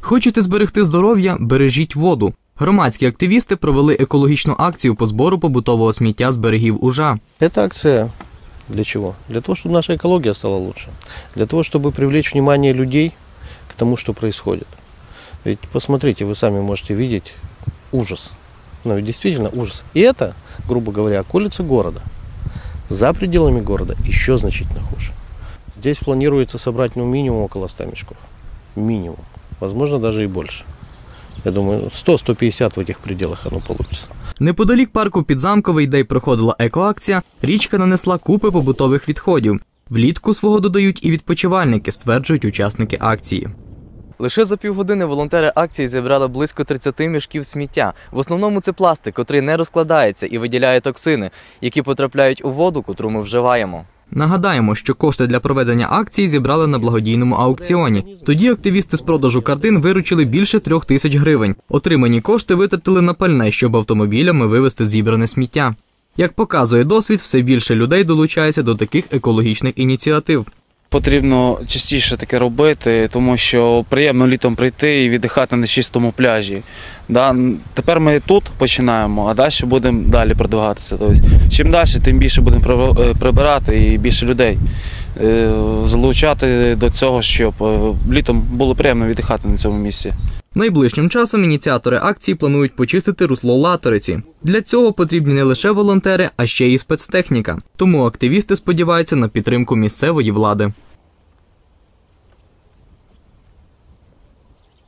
Хочете зберегти здоров'я? Бережіть воду. Громадські активісти провели екологічну акцію по збору побутового сміття з берегів Ужа. Эта акция для чего? Для того, чтобы наша экология стала лучше. Для того, чтобы привлечь внимание людей к тому, что происходит. Ведь посмотрите, вы сами можете видеть ужас. Ну, ведь действительно ужас. И это, грубо говоря, околица города. За пределами города еще значительно хуже. Здесь планируется собрать ну, минимум около 100 мешков. Минимум. Возможно, даже и больше. Я думаю, 100-150 в этих пределах оно получится. Неподалік парку Підзамковий, де й проходила екоакція, річка нанесла купи побутових відходів. Влітку свого додають і відпочивальники, стверджують учасники акції. Лише за півгодини волонтери акції зібрали близько 30 мішків сміття. В основному це пластик, котрий не розкладається і виділяє токсини, які потрапляють у воду, котру ми вживаємо. Нагадаємо, що кошти для проведення акції зібрали на благодійному аукціоні. Тоді активісти з продажу картин виручили більше трьох тисяч гривень. Отримані кошти витратили на пальне, щоб автомобілями вивезти зібране сміття. Як показує досвід, все більше людей долучається до таких екологічних ініціатив. Потрібно частіше таке робити, тому що приємно літом прийти і віддихати на чистому пляжі. Да? Тепер ми тут починаємо, а далі будемо далі продвигатися. Тобто, чим далі, тим більше будемо е, прибирати і більше людей е, залучати до цього, щоб е, літом було приємно віддихати на цьому місці. Найближчим часом ініціатори акції планують почистити русло Латориці. Для цього потрібні не лише волонтери, а ще й спецтехніка. Тому активісти сподіваються на підтримку місцевої влади.